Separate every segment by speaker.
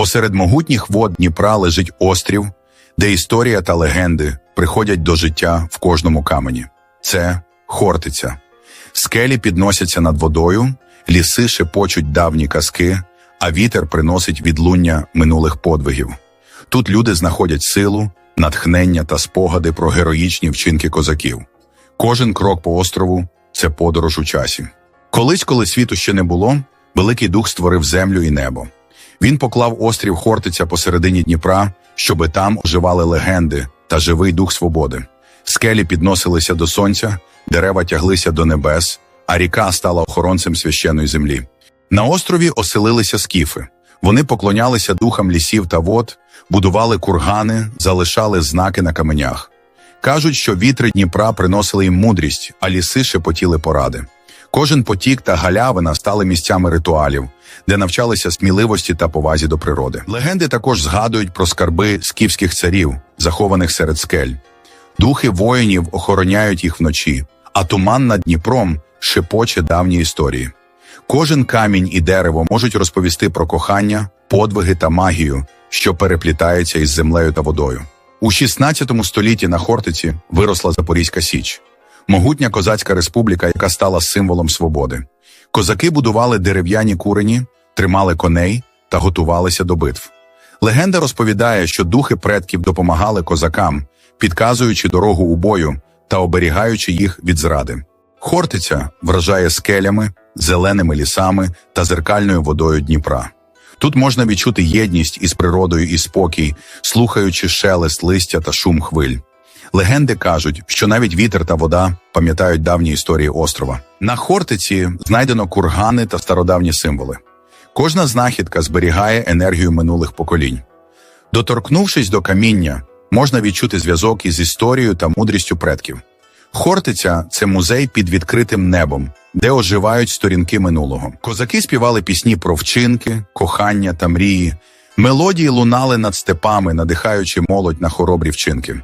Speaker 1: Посеред могутніх вод Дніпра лежить острів, де історія та легенди приходять до життя в кожному камені. Це Хортиця. Скелі підносяться над водою, ліси шепочуть давні казки, а вітер приносить відлуння минулих подвигів. Тут люди знаходять силу, натхнення та спогади про героїчні вчинки козаків. Кожен крок по острову це подорож у часі. Колись, коли світу ще не було, Великий Дух створив землю і небо. Він поклав острів Хортиця посередині Дніпра, щоби там оживали легенди та живий дух свободи. Скелі підносилися до сонця, дерева тяглися до небес, а ріка стала охоронцем священої землі. На острові оселилися скіфи. Вони поклонялися духам лісів та вод, будували кургани, залишали знаки на каменях. Кажуть, що вітри Дніпра приносили їм мудрість, а ліси шепотіли поради. Кожен потік та галявина стали місцями ритуалів, де навчалися сміливості та повазі до природи. Легенди також згадують про скарби скіфських царів, захованих серед скель. Духи воїнів охороняють їх вночі, а туман над Дніпром шепоче давні історії. Кожен камінь і дерево можуть розповісти про кохання, подвиги та магію, що переплітаються із землею та водою. У 16 столітті на Хортиці виросла Запорізька Січ, могутня козацька республіка, яка стала символом свободи. Козаки будували дерев'яні курені, тримали коней та готувалися до битв. Легенда розповідає, що духи предків допомагали козакам, підказуючи дорогу у бою та оберігаючи їх від зради. Хортиця вражає скелями, зеленими лісами та зеркальною водою Дніпра. Тут можна відчути єдність із природою і спокій, слухаючи шелест листя та шум хвиль. Легенди кажуть, що навіть вітер та вода пам'ятають давні історії острова. На Хортиці знайдено кургани та стародавні символи. Кожна знахідка зберігає енергію минулих поколінь. Доторкнувшись до каміння, можна відчути зв'язок із історією та мудрістю предків. Хортиця це музей під відкритим небом, де оживають сторінки минулого. Козаки співали пісні про вчинки, кохання та мрії. Мелодії лунали над степами, надихаючи молодь на хоробрі вчинки.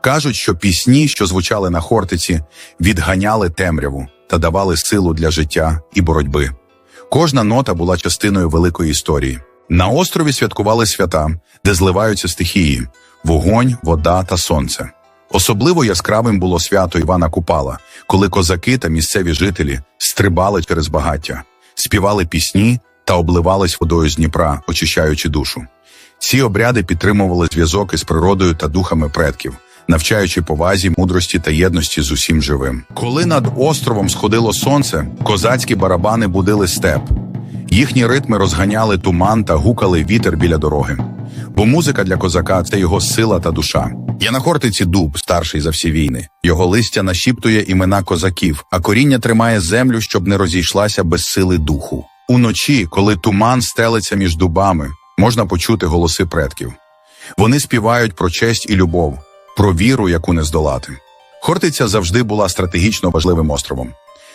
Speaker 1: Кажуть, що пісні, що звучали на Хортиці, відганяли темряву та давали силу для життя і боротьби. Кожна нота була частиною великої історії. На острові святкували свята, де зливаються стихії: вогонь, вода та сонце. Особливо яскравим було свято Івана Купала, коли козаки та місцеві жителі стрибали через багаття, співали пісні та обливались водою з Дніпра, очищаючи душу. Ці обряди підтримували зв'язок із природою та духами предків, навчаючи повазі, мудрості та єдності з усім живим. Коли над островом сходило сонце, козацькі барабани будили степ. Їхні ритми розганяли туман та гукали вітер біля дороги. Бо музика для козака це його сила та душа. Є на Хортиці дуб, старший за всі війни. Його листя нашіптує імена козаків, а коріння тримає землю, щоб не розійшлася без сили духу. Уночі, коли туман стелиться між дубами, можна почути голоси предків. Вони співають про честь і любов, про віру, яку не здолати. Хортиця завжди була стратегічно важливим островом.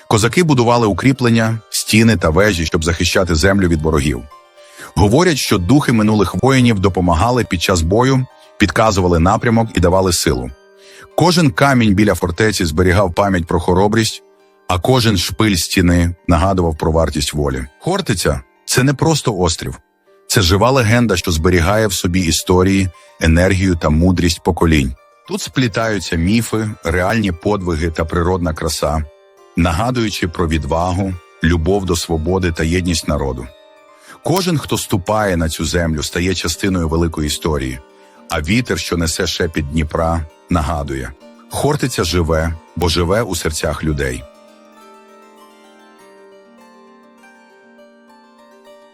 Speaker 1: Козаки будували укріплення, стіни та вежі, щоб захищати землю від ворогів. Говорять, що духи минулих воїнів допомагали під час бою, підказували напрямок і давали силу. Кожен камінь біля фортеці зберігав пам'ять про хоробрість, а кожен шпиль стіни нагадував про вартість волі. Хортиця це не просто острів, це жива легенда, що зберігає в собі історії, енергію та мудрість поколінь. Тут сплітаються міфи, реальні подвиги та природна краса, нагадуючи про відвагу, любов до свободи та єдність народу. Кожен, хто ступає на цю землю, стає частиною великої історії, а вітер, що несе шепіт Дніпра, нагадує: Хортиця живе, бо живе у серцях людей.